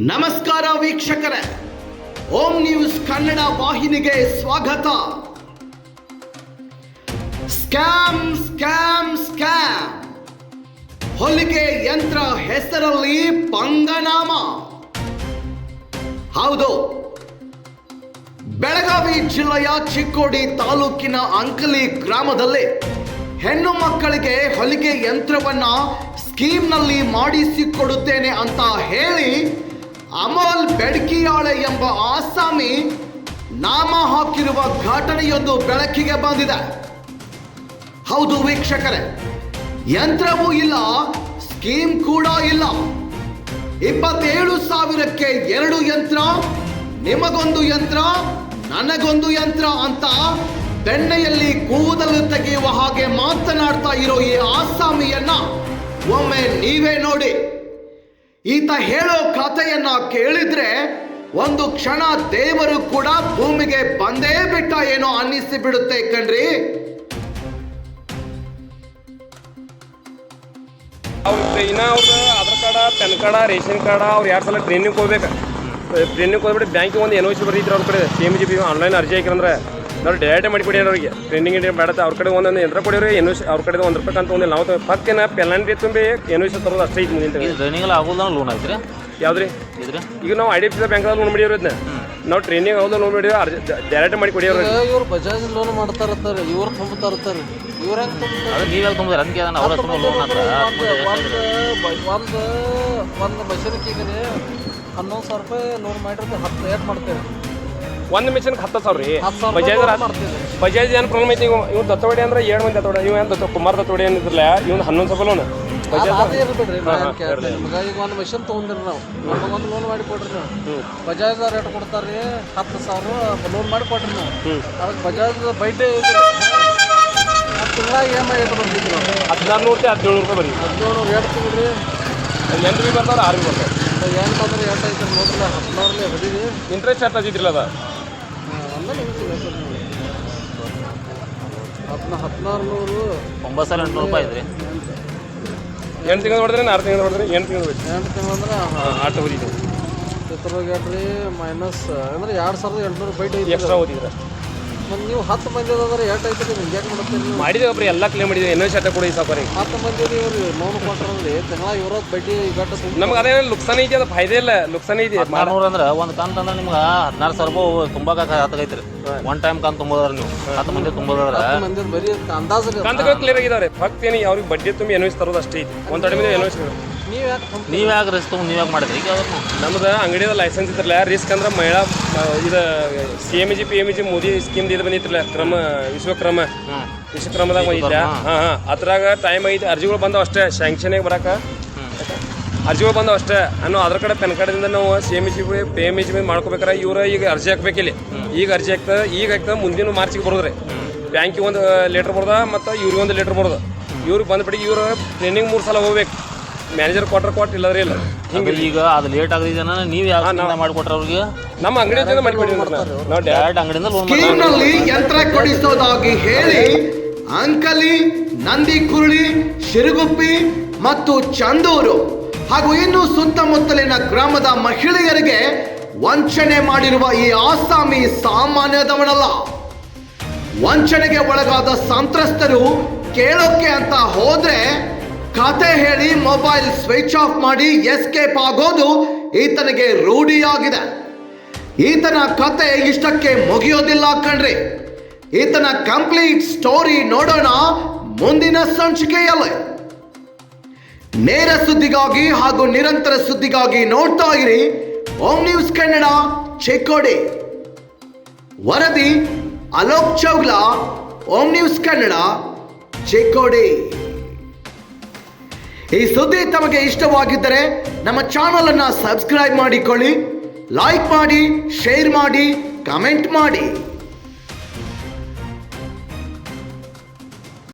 ನಮಸ್ಕಾರ ವೀಕ್ಷಕರೇ. ಓಂ ನ್ಯೂಸ್ ಕನ್ನಡ ವಾಹಿನಿಗೆ ಸ್ವಾಗತ. Scam scam scam. ಹೊಲಿಗೆ ಯಂತ್ರ ಹೆಸರಲ್ಲಿ ಪಂಗನಾಮ. ಹೌದು. ಬೆಳಗಾವಿ ಜಿಲ್ಲೆಯ ಚಿಕ್ಕೋಡಿ ತಾಲೂಕಿನ ಅಂಕಲಿ ಗ್ರಾಮದಲ್ಲಿ ಹೆಣ್ಣು ಮಕ್ಕಳಿಗೆ ಹೊಲಿಗೆ ಯಂತ್ರವನ್ನ ಸ್ಕೀಮ್ನಲ್ಲಿ ಮಾಡಿಸಿಕೊಡುತ್ತೇನೆ ಅಂತ ಹೇಳಿ ಅಮೋಲ್ ಬೆಡ್ಕಿಯಾಳೆ ಎಂಬ ಆಸಾಮಿ ನಾಮ ಹಾಕಿರುವ ಘಟನೆಯೊಂದು ಬೆಳಕಿಗೆ ಬಂದಿದೆ. ಹೌದು ವೀಕ್ಷಕರೇ, ಯಂತ್ರವೂ ಇಲ್ಲ, ಸ್ಕೀಮ್ ಕೂಡ ಇಲ್ಲ. ಇಪ್ಪತ್ತೇಳು ಸಾವಿರಕ್ಕೆ ಎರಡು ಯಂತ್ರ, ನಿಮಗೊಂದು ಯಂತ್ರ, ನನಗೊಂದು ಯಂತ್ರ ಅಂತ ಬೆಣ್ಣೆಯಲ್ಲಿ ಕೂದಲು ತೆಗೆಯುವ ಹಾಗೆ ಮಾತನಾಡ್ತಾ ಇರೋ ಈ ಆಸಾಮಿಯನ್ನ ಒಮ್ಮೆ ನೀವೇ ನೋಡಿ. ಈತ ಹೇಳೋ ಕಥೆಯನ್ನ ಕೇಳಿದ್ರೆ ಒಂದು ಕ್ಷಣ ದೇವರು ಕೂಡ ಭೂಮಿಗೆ ಬಂದೇ ಬಿಟ್ಟ ಏನೋ ಅನ್ನಿಸಿ ಬಿಡುತ್ತೆ ಕಣ್ರಿ ಇನ್ನ Aadhaar card, PAN card, ration card, ಅವ್ರು ಎರಡು ಸಲ ಟ್ರೈನಿಂಗ್ ಹೋಗ್ಬೇಕು? ಟ್ರೈನಿಂಗ್ ಹೋಗ್ಬಿಟ್ಟು ಬ್ಯಾಂಕಿಗೆ ಒಂದು ಎನ್ ಓ ಸಿ ಬರೀತಾರೆ ಅವ್ರ ಕಡೆ C M G B online ಅರ್ಜಿ ಹಾಕಿರಂದ್ರೆ ನಾವು ಡೈರೆಕ್ಟ್ ಮಾಡಿ ಕೊಡಿ ಅವ್ರಿಗೆ. ಟ್ರೈನಿಂಗ್ ಇಂಡಿಯಾ ಬೇಡ ಅವ್ರ ಕಡೆ ಒಂದೊಂದು ಯಂತ್ರ ಕೊಡಿರಿ ಏನು ಅವ್ರ ಕಡೆ ಒಂದು ರೂಪಾಯಿ ಅಂತ ಒಂದಿಲ್ಲ ನಾವು ಏನ ಪೆನಾಲ್ಟಿ ತುಂಬಿ ಸಿ ತರೋದು ಅಷ್ಟೇ ಐತಿ ಮುಂದಿನ ಇದು ಟ್ರೈನಿಂಗ್ ಆಗೋಲ್ಲ ಲೋನ್ ಐತ್ರಿ? ಯಾವ್ದ್ರಿ? ಈಗ ನಾವು I D P C bank loan ಮಾಡಿವ್ರಿ ಇದನ್ನ ನಾವು ಟ್ರೈನಿಂಗ್ ಹೌದು ಲೋನ್ ಅರ್ಜಿ ಡೈರೆಕ್ಟ್ ಮಾಡಿ ಕೊಡಿ ಇವ್ರು ಬಜಾಜ್ ಲೋನ್ ಮಾಡ್ತಾ ಇರ್ತಾರೆ ಇವ್ರು ತುಂಬ್ತಾ ಇರ್ತಾರೆ ಇವ್ರ ಹೆಂಗ್ ತುಂಬ್ತಾರೆ? ಅದು ನೀವೆಲ್ಲ ತುಂಬಿದ್ರೆ? ಅದಕ್ಕೆ ಅದನ್ನ ಅವ್ರ ತುಂಬ ಲೋನ್ ಅಂತ ಒಂದು ಒಂದು ಒಂದು ಮಷೀನ್ಗೆ ಹನ್ನೊಂದು ಸಾವಿರ ರೂಪಾಯಿ ಲೋನ್ ಮಾಡಿದ್ರೆ ಹತ್ತು ಏಟ್ ಮಾಡ್ತೇವೆ. ಒಂದು ಮಿಷನ್ ಹತ್ತು ಸಾವಿರ ರೀ ಬಜಾಜ್ ಬಜಾಜ್ ಏನು ಪ್ರಾಬ್ಲಮ್ ಐತಿ? ಇವ್ ದತ್ತೋಡಿ ಅಂದ್ರೆ ಏಳು ಮಂದಿ ದತ್ತೋಡಿ? ಇವ್ ಏನು ದತ್ತ ಕುಮಾರ್ ದತ್ತೋಡಿ ಏನಿದ್ರಲ್ಲ ಇವ್ನು ಹನ್ನೊಂದು ಸಾವಿರ ಲೋನ್ ಏನ್ ಈಗ ಒಂದು ಮಷೀನ್ ತೊಗೊಂಡ್ರಿ ನಾವು. ನಮಗೊಂದು ಲೋನ್ ಮಾಡಿ ಕೊಡ್ರಿ ನೀವು. ಬಜಾಜ್ ರೇಟ್ ಕೊಡ್ತಾರೆ ಹತ್ತು ಸಾವಿರ ಲೋನ್ ಮಾಡಿ ಕೊಡ್ರಿ ನಾವು. ಅದಕ್ಕೆ ಬಜಾಜ್ ಬೈಟೇ ಇದೆ ಹತ್ತು ತಿಂಗಳ ಇ ಎಂ ಐ ಇಟ್ಟು ಬಂದಿದ್ರು ಹದಿನಾರು ನೂರು ಹದಿನೇಳು ರೂಪಾಯಿ ಬರೀ. ಹದಿನೇಳು ರೇಟ್ ತಿಂಗ್ರಿ ಎಂಟು ಬಿ ಬರ್ತಾರ ಆರು ಬಿ ಬರ್ತಾರ ಎಂಟು ಅಂದ್ರೆ ಎಂಟು ಐತೆ ಇಂಟ್ರೆಸ್ಟ್ ಎಷ್ಟು ಅದ? ಒಂಬತ್ತು ಸಾವಿರ ಎಂಟುನೂರು ರೂಪಾಯಿ ಐತ್ರಿ ಎಂಟು ತಿಂಗಳು ಹೊಡೆದ್ರೆ ಆರು ತಿಂಗಳು ಹೊಡೆದ್ರೆ ಎಂಟು ತಿಂಗಳು ಎಂಟು ತಿಂಗಳಂದ್ರೆ ಆಟ ಓದಿದ್ದು ಚಿತ್ರಗೇಟ್ರಿ ಮೈನಸ್ ಅಂದ್ರೆ ಎರಡು ಸಾವಿರದ ಎಂಟುನೂರು ಐತಿ ಎಕ್ಸ್ಟ್ರಾ ಓದಿದ್ರೆ ಮತ್ತು ನೀವು ಹತ್ತು ಮಂದಿ ಅದಾದ್ರೆ ಎಷ್ಟು ಐತಿ ನಿಮ್ಗೆ ಯಾಕೆ ಮಾಡ್ತೀರಿ ನೀವು? ಮಾಡಿದೇವೆ ಒಬ್ರು ಎಲ್ಲ ಕ್ಲೇಮ್ ಮಾಡಿದ್ವಿ ಏನೋ ಶರ್ಟ ಕೂಡ ಈ ಸಾಪಾರಿ ಹತ್ತು ಮಂದಿ ಇವ್ರು ಲೋನ್ ಕೊಟ್ಟರಲ್ಲಿ ತಿಂಗಳ ಇವ್ರದ್ದು ಬಡ್ಡಿ ಗಟ್ಟ ನಮ್ಗೆ ಅದೇ ಲುಕ್ಸಾನ ಐತಿ ಅದು ಫಾಯ್ದೆ ಇಲ್ಲ ಲುಕ್ಸಾನ ಐತಿ. ಹದಿನಾರು ಅಂದ್ರೆ ಒಂದು ಕಂತ ಅಂದ್ರೆ ನಿಮ್ಗೆ ಹದಿನಾರು ಸಾವಿರ ರೂಪಾಯಿ ತುಂಬಾಕ ಹತ್ತಾಗೈತ್ರಿ ಒನ್ ಟೈಮ್ ಕಂತ ತುಂಬೋದ್ರ ನೀವು. ಹತ್ತು ಮಂದಿ ತುಂಬೋದ್ರ ಮಂದಿ ಬರೀ ಅಂದಾಜು ಕಂತಗಳು ಕ್ಲಿಯರ್ ಆಗಿದ್ದಾರೆ ಫಕ್ತ ಏನು ಅವ್ರಿಗೆ ಬಡ್ಡಿ ತುಂಬಿ ಎನ್ವೈಸ್ ತರೋದು ಅಷ್ಟೇ ಐತಿ. ಒಂದು ತಡೆ ಮೇಲೆ ಎನ್ವೈಸ್ ನೀವು ಯಾಕೆ ರಿಸ್ಕ್ ತೊಗೊಂಡು ನೀವು ಯಾಕೆ ಮಾಡಿದ್ರಿ? ಈಗ ನಮ್ದು ಅಂಗಡಿದ ಲೈಸೆನ್ಸ್ ಇದ್ರಲ್ಲ ರಿಸ್ಕ್ ಅಂದ್ರೆ ಮಹಿಳಾ ಇದು C M G P M G Modi scheme ಇದು ಬಂದಿತ್ತಲ್ಲ ಕ್ರಮ ವಿಶ್ವಕ್ರಮ. ವಿಶ್ವಕ್ರಮದಾಗ ಬಂದಿದ್ದ ಹಾಂ ಹಾಂ. ಅದ್ರಾಗ ಟೈಮ್ ಐತಿ ಅರ್ಜಿಗಳು ಬಂದವು ಅಷ್ಟೇ ಶ್ಯಾಂಕ್ಷನ್ ಬರಕ. ಅರ್ಜಿಗಳು ಬಂದವು ಅಷ್ಟೇ. ಅನ್ನೋ ಅದ್ರ ಕಡೆ ಪೆನ್ ಕಾರ್ಡ್ದಿಂದ ನಾವು C M G P M G ಮಾಡ್ಕೋಬೇಕಾರೆ ಇವ್ರು ಈಗ ಅರ್ಜಿ ಹಾಕ್ಬೇಕಿಲ್ಲಿ ಈಗ ಅರ್ಜಿ ಹಾಕ್ತದೆ ಈಗ ಹಾಕ್ತದೆ ಮುಂದಿನ ಮಾರ್ಚಿಗೆ ಬರೋದ್ರಿ. ಬ್ಯಾಂಕಿಗೆ ಒಂದು ಲೆಟ್ರ್ ಬರ್ದ ಮತ್ತು ಇವ್ರಿಗೆ ಒಂದು ಲೆಟ್ರ್ ಬರ್ದು? ಇವ್ರಿಗೆ ಬಂದ್ಬಿಟ್ಟು ಇವರು ಟ್ರೈನಿಂಗ್ ಮೂರು ಸಲ ಹೋಗ್ಬೇಕು. ಮ್ಯಾನೇಜರ್ ಕೊಟ್ರೆ ಕೊಟ್ಟು ಇಲ್ಲದ್ರೆ ಇಲ್ಲ. ಹಿಂಗೆ. ಅದು ಈಗ ಅದು ಲೇಟ್ ಆಗಿದೆ ನೀವು ಯಾವ ಮಾಡ್ಕೊಟ್ರ ಅವ್ರಿಗೆ? ನಮ್ಮ ಅಂಗಡಿಯಿಂದ ಮಾಡಿಕೊಡಿ ನಾವು ಡೈರೆಕ್ಟ್ ಅಂಗಡಿಯಿಂದ ಲೋನ್ ಮಾಡಿ ಸ್ಕೀಮ್ನಲ್ಲಿ ಯಂತ್ರ ಕೊಡಿಸೋದಾಗಿ ಹೇಳಿ ಅಂಕಲಿ ನಂದಿಕುರುಳಿ ಶಿರುಗುಪ್ಪಿ ಮತ್ತು ಚಂದೂರು ಹಾಗೂ ಇನ್ನು ಸುತ್ತಮುತ್ತಲಿನ ಗ್ರಾಮದ ಮಹಿಳೆಯರಿಗೆ ವಂಚನೆ ಮಾಡಿರುವ ಈ ಆಸಾಮಿ ಸಾಮಾನ್ಯದವನಲ್ಲ. ವಂಚನೆಗೆ ಒಳಗಾದ ಸಂತ್ರಸ್ತರು ಕೇಳೋಕೆ ಅಂತ ಹೋದ್ರೆ ಕತೆ ಹೇಳಿ ಮೊಬೈಲ್ ಸ್ವಿಚ್ ಆಫ್ ಮಾಡಿ ಎಸ್ಕೇಪ್ ಆಗೋದು ಈತನಿಗೆ ರೂಢಿಯಾಗಿದೆ. ಈತನ ಕತೆ ಇಷ್ಟಕ್ಕೆ ಮುಗಿಯೋದಿಲ್ಲ ಕಣ್ರಿ. ಈತನ ಕಂಪ್ಲೀಟ್ ಸ್ಟೋರಿ ನೋಡೋಣ ಮುಂದಿನ ಸಂಚಿಕೆಯಲ್ಲಿ. ನೇರ ಸುದ್ದಿಗಾಗಿ ಹಾಗೂ ನಿರಂತರ ಸುದ್ದಿಗಾಗಿ ನೋಡ್ತಾ ಇರಿ. ಓಂ ನ್ಯೂಸ್ ಕನ್ನಡ, ಚಿಕ್ಕೋಡಿ. ವರದಿ ಅಲೋಕ್ ಚೌಗ್ಲಾ, ಓಂ ನ್ಯೂಸ್ ಕನ್ನಡ, ಚಿಕ್ಕೋಡಿ. ಈ ಸುದ್ದಿ ತಮಗೆ ಇಷ್ಟವಾಗಿದ್ದರೆ ನಮ್ಮ ಚಾನಲ್ ಅನ್ನ ಸಬ್ಸ್ಕ್ರೈಬ್ ಮಾಡಿಕೊಳ್ಳಿ ಲೈಕ್ ಮಾಡಿ ಶೇರ್ ಮಾಡಿ ಕಮೆಂಟ್ ಮಾಡಿ.